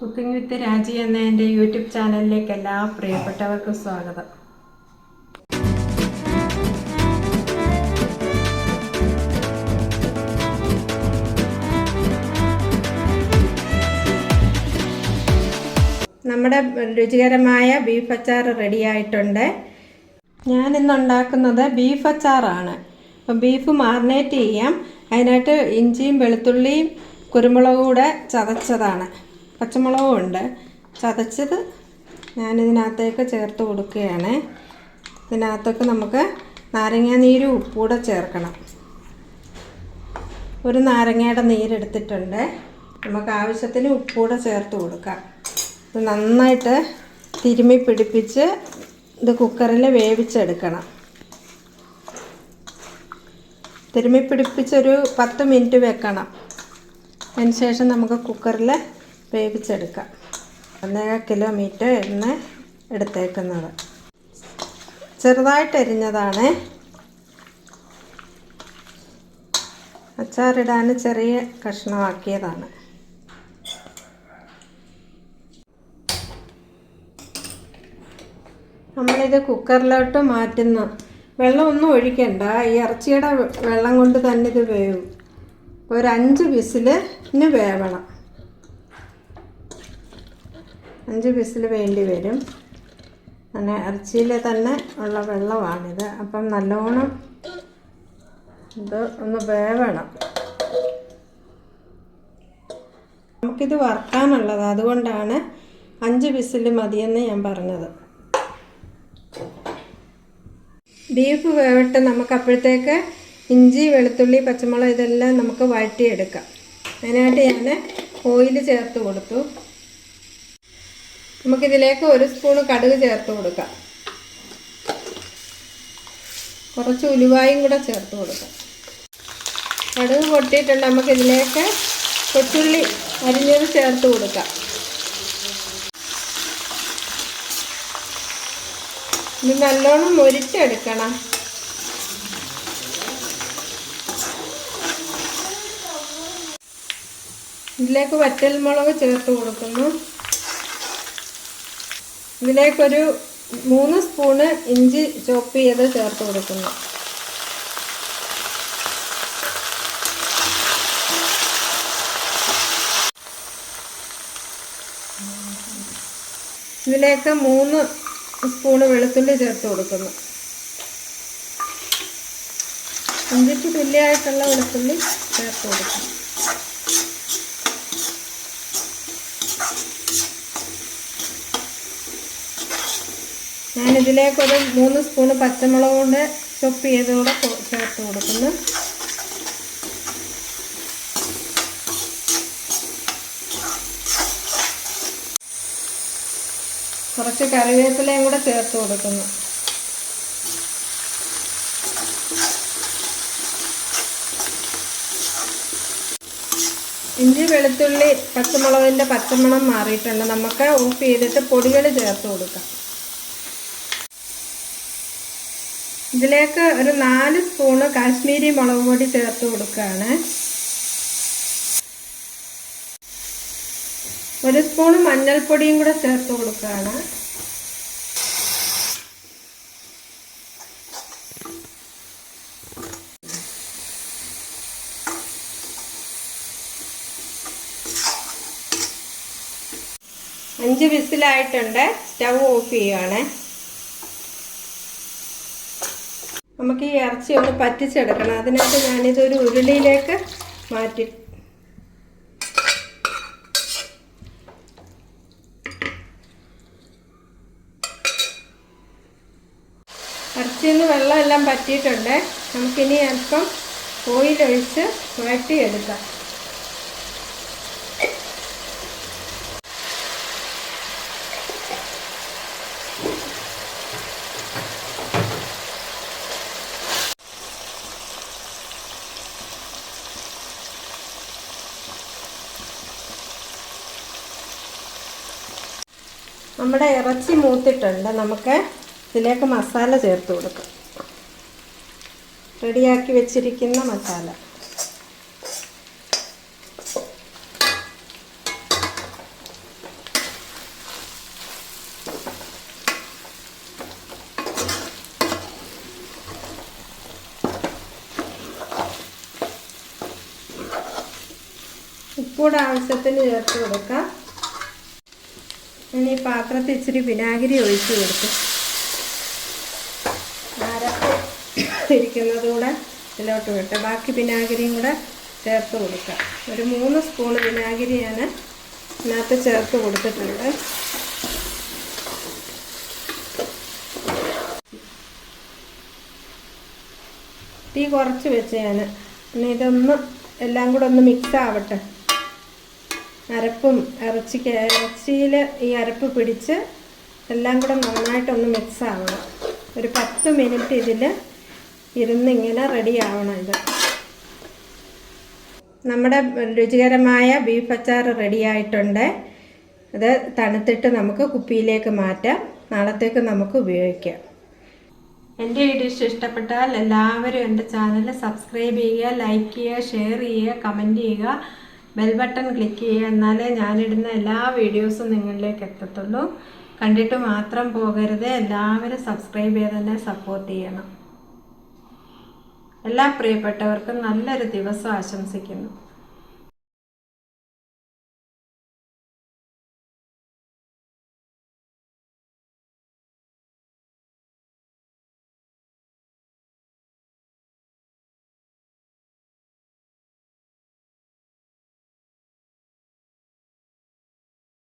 Cooking വിത്ത് രാജി എന്ന എന്റെ യൂട്യൂബ് ചാനലിലേക്ക് എല്ലാ പ്രിയപ്പെട്ടവർക്കും സ്വാഗതം. നമ്മുടെ രുചികരമായ ബീഫ് അച്ചാർ റെഡിയായിട്ടുണ്ട് ഞാൻ ഇന്ന് ഉണ്ടാക്കുന്നത് ബീഫ് അച്ചാറാണ്. അപ്പം ബീഫ് മാറിനേറ്റ് ചെയ്യാം. അതിനായിട്ട് ഇഞ്ചിയും വെളുത്തുള്ളിയും കുരുമുളകും കൂടെ ചതച്ചതാണ്. പച്ചമുളകും ഉണ്ട്. ചതച്ചത് ഞാനിതിനകത്തേക്ക് ചേർത്ത് കൊടുക്കുകയാണ്. ഇതിനകത്തേക്ക് നമുക്ക് നാരങ്ങാനീരും ഉപ്പൂടെ ചേർക്കണം. ഒരു നാരങ്ങയുടെ നീരെടുത്തിട്ടുണ്ട്. നമുക്ക് ആവശ്യത്തിന് ഉപ്പൂടെ ചേർത്ത് കൊടുക്കാം. ഇത് നന്നായിട്ട് തിരുമ്മി പിടിപ്പിച്ച് ഇത് കുക്കറിൽ വേവിച്ചെടുക്കണം. തിരുമ്മി പിടിപ്പിച്ചൊരു പത്ത് മിനിറ്റ് വെക്കണം. അതിന് ശേഷം നമുക്ക് കുക്കറിൽ വേവിച്ചെടുക്കാം. ഒന്നേ കിലോ മീറ്റ് എണ്ണ എടുത്തേക്കുന്നത്. ചെറുതായിട്ട് എരിഞ്ഞതാണ്. അച്ചാറിടാൻ ചെറിയ കഷ്ണമാക്കിയതാണ്. നമ്മളിത് കുക്കറിലോട്ട് മാറ്റുന്ന. വെള്ളമൊന്നും ഒഴിക്കണ്ട. ഈ ഇറച്ചിയുടെ വെള്ളം കൊണ്ട് തന്നെ ഇത് വേവും. ഒരു അഞ്ച് വിസിലിന് വേവണം. അഞ്ച് വിസിൽ വേണ്ടി വരും. അങ്ങനെ ഇറച്ചിയിൽ തന്നെ ഉള്ള വെള്ളമാണിത്. അപ്പം നല്ലോണം ഇത് ഒന്ന് വേവണം. നമുക്കിത് വറുക്കാനുള്ളത്. അതുകൊണ്ടാണ് അഞ്ച് വിസിൽ മതിയെന്ന് ഞാൻ പറഞ്ഞത്. ബീഫ് വേവിട്ട് നമുക്ക് അപ്പോഴത്തേക്ക് ഇഞ്ചി വെളുത്തുള്ളി പച്ചമുളക് ഇതെല്ലാം നമുക്ക് വഴറ്റിയെടുക്കാം. അതിനായിട്ട് ഞാൻ ഓയിൽ ചേർത്ത് കൊടുത്തു. നമുക്കിതിലേക്ക് ഒരു സ്പൂൺ കടുക് ചേർത്ത് കൊടുക്കാം. കുറച്ച് ഉലുവായും കൂടെ ചേർത്ത് കൊടുക്കാം. കടുക് പൊട്ടിയിട്ടുണ്ട് നമുക്കിതിലേക്ക് കൊച്ചുള്ളി അരിഞ്ഞത് ചേർത്ത് കൊടുക്കാം. ഇത് നല്ലോണം മൊരിച്ചെടുക്കണം. ഇതിലേക്ക് വറ്റൽമുളക് ചേർത്ത് കൊടുക്കുന്നു. ഇതിലേക്കൊരു മൂന്ന് സ്പൂണ് ഇഞ്ചി ചോപ്പ് ചെയ്ത് ചേർത്ത് കൊടുക്കുന്നു. ഇതിലേക്ക് മൂന്ന് സ്പൂണ് വെളുത്തുള്ളി ചേർത്ത് കൊടുക്കുന്നു. ഇഞ്ചിക്ക് തുല്യമായിട്ടുള്ള വെളുത്തുള്ളി ചേർത്ത് കൊടുക്കും ഞാനിതിലേക്കൊരു മൂന്ന് സ്പൂണ് പച്ചമുളക് കൊണ്ട് ചൊപ്പ് ചെയ്തുകൂടെ ചേർത്ത് കൊടുക്കുന്നു. കുറച്ച് കറിവേപ്പിലയും കൂടെ ചേർത്ത് കൊടുക്കുന്നു. ഇഞ്ചി വെളുത്തുള്ളി പച്ചമുളകിന്റെ പച്ചമണം മാറിയിട്ടുണ്ട്. നമുക്ക് ഓഫ് ചെയ്തിട്ട് പൊടികൾ ചേർത്ത് കൊടുക്കാം. ഇതിലേക്ക് ഒരു നാല് സ്പൂണ് കാശ്മീരി മുളക് പൊടി ചേർത്ത് കൊടുക്കുകയാണ്. ഒരു സ്പൂണ് മഞ്ഞൾപ്പൊടിയും കൂടെ ചേർത്ത് കൊടുക്കുകയാണ്. അഞ്ച് വിസിലായിട്ടുണ്ട്. സ്റ്റൗ ഓഫ് ചെയ്യുകയാണ് നമുക്ക് ഈ ഇറച്ചി ഒന്ന് പറ്റിച്ചെടുക്കണം. അതിനായിട്ട് ഞാനിതൊരു ഉരുളിയിലേക്ക് മാറ്റി. ഇറച്ചിയിൽ നിന്ന് വെള്ളമെല്ലാം പറ്റിയിട്ടുണ്ട്. നമുക്കിനി അല്പം ഓയിലൊഴിച്ച് വഴറ്റിയെടുക്കാം. നമ്മുടെ ഇറച്ചി മൂത്തിട്ടുണ്ട്. നമുക്ക് ഇതിലേക്ക് മസാല ചേർത്ത് കൊടുക്കാം. റെഡിയാക്കി വെച്ചിരിക്കുന്ന മസാല. ഉപ്പൂടെ ആവശ്യത്തിന് ചേർത്ത് കൊടുക്കാം. ഇനി പാത്രത്തിൽ ഇച്ചിരി വിനാഗിരി ഒഴിച്ച് കൊടുക്കും അരപ്പ് ഇതിലോട്ട് വിട്ട്. ബാക്കി വിനാഗിരിയും കൂടെ ചേർത്ത് കൊടുക്കാം ഒരു മൂന്ന് സ്പൂൺ വിനാഗിരിയാണ് ഇതിനകത്ത് ചേർത്ത് കൊടുത്തിട്ടുണ്ട്. തീ കുറച്ച് വെച്ച് ഞാൻ ഇനി ഇതൊന്ന് എല്ലാം കൂടെ ഒന്ന് മിക്സ് ആവട്ടെ. അരപ്പും ഇറച്ചിക്ക് ഇറച്ചിയിൽ ഈ അരപ്പ് പിടിച്ച് എല്ലാം കൂടെ നന്നായിട്ടൊന്ന് മിക്സ് ആവണം ഒരു പത്ത് മിനിറ്റ് ഇതിൽ ഇരുന്നിങ്ങനെ റെഡി ആവണം ഇത്. നമ്മുടെ രുചികരമായ ബീഫ് അച്ചാർ റെഡിയായിട്ടുണ്ട് അത് തണുത്തിട്ട് നമുക്ക് കുപ്പിയിലേക്ക് മാറ്റാം. നാളത്തേക്ക് നമുക്ക് ഉപയോഗിക്കാം. എന്റെ ഈ ഡിഷ് ഇഷ്ടപ്പെട്ടാൽ എല്ലാവരും എന്റെ ചാനൽ സബ്സ്ക്രൈബ് ചെയ്യുക ലൈക്ക് ചെയ്യുക ഷെയർ ചെയ്യുക കമന്റ് ചെയ്യുക. ബെൽ ബട്ടൺ ക്ലിക്ക് ചെയ്യുക എന്നാലേ ഞാനിടുന്ന എല്ലാ വീഡിയോസും നിങ്ങളിലേക്ക് എത്തത്തുള്ളൂ. കണ്ടിട്ട് മാത്രം പോകരുത്. എല്ലാവരും സബ്സ്ക്രൈബ് ചെയ്ത് തന്നെ സപ്പോർട്ട് ചെയ്യണം. എല്ലാ പ്രിയപ്പെട്ടവർക്കും നല്ലൊരു ദിവസം ആശംസിക്കുന്നു.